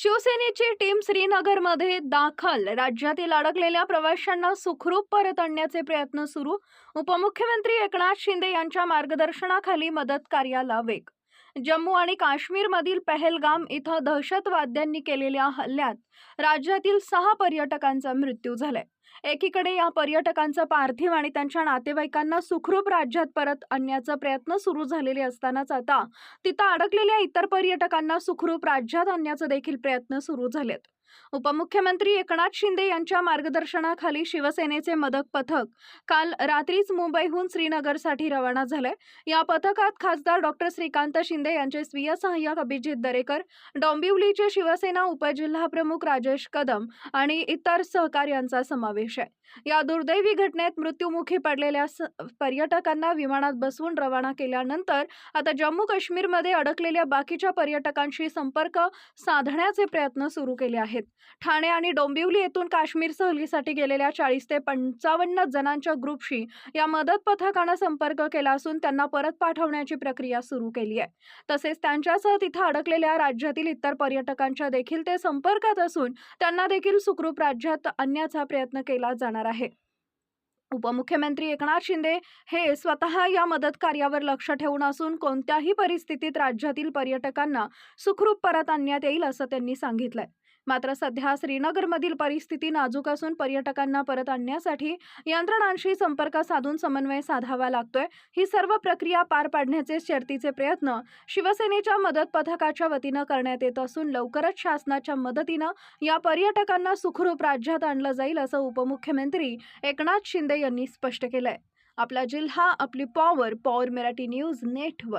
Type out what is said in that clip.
शिवसेनेची टीम श्रीनगरमध्ये दाखल. राज्यातील अडकलेल्या प्रवाशांना सुखरूप परत आणण्याचे प्रयत्न सुरू. उपमुख्यमंत्री एकनाथ शिंदे यांच्या मार्गदर्शनाखाली मदत कार्याला वेग जम्मू आणि काश्मीरमधील पहलगाम इथं दहशतवाद्यांनी केलेल्या हल्ल्यात राज्यातील सहा पर्यटकांचा मृत्यू झालाय. एकीकडे या पर्यटकांचं पार्थिव आणि त्यांच्या नातेवाईकांना सुखरूप राज्यात परत आणण्याचा प्रयत्न सुरू झालेले असतानाच आता तिथं अडकलेल्या इतर पर्यटकांना सुखरूप राज्यात आणण्याचा देखील प्रयत्न सुरू झालेत. उपमुख्यमंत्री एकनाथ शिंदे यांच्या मार्गदर्शनाखाली शिवसेनेचे मदत पथक काल रात्रीच मुंबईहून श्रीनगरसाठी रवाना झालंय. या पथकात खासदार डॉक्टर श्रीकांत शिंदे यांचे स्वीय सहाय्यक अभिजित दरेकर डोंबिवलीचे शिवसेना उपजिल्हाप्रमुख राजेश कदम आणि इतर सहकार्यांचा समावेश आहे. या दुर्दैवी घटनेत मृत्युमुखी पडलेल्या पर्यटकांना विमानात बसवून रवाना केल्यानंतर आता जम्मू काश्मीरमध्ये अडकलेल्या बाकीच्या पर्यटकांशी संपर्क साधण्याचे प्रयत्न सुरू केले आहेत. आहेत. ठाणे आणि डोंबिवली येथून काश्मीर सहलीसाठी गेलेल्या चाळीस ते पंचावन्न जणांच्या ग्रुपशी या मदत पथकानं संपर्क केला असून त्यांना परत पाठवण्याची प्रक्रिया सुरू केली आहे. तसेच त्यांच्यासह तिथं अडकलेल्या राज्यातील इतर पर्यटकांच्या देखील ते संपर्कात असून त्यांना देखील सुखरूप राज्यात आणण्याचा प्रयत्न केला जाणार आहे. उपमुख्यमंत्री एकनाथ शिंदे हे स्वतः या मदत कार्यावर लक्ष ठेवून असून कोणत्याही परिस्थितीत राज्यातील पर्यटकांना सुखरूप परत आणण्यात येईल असं त्यांनी सांगितलंय. मात्र सध्या श्रीनगरमधील परिस्थिती नाजूक असून पर्यटकांना परत आणण्यासाठी यंत्रणांशी संपर्क साधून समन्वय साधावा लागतोय. ही सर्व प्रक्रिया पार पाडण्याचे शर्तीचे प्रयत्न शिवसेनेच्या मदत पथकाच्या वतीनं करण्यात येत असून लवकरच शासनाच्या मदतीनं या पर्यटकांना सुखरूप राज्यात आणलं जाईल असं उपमुख्यमंत्री एकनाथ शिंदे यांनी स्पष्ट केलंय. आपला जिल्हा आपली power power Marathi news network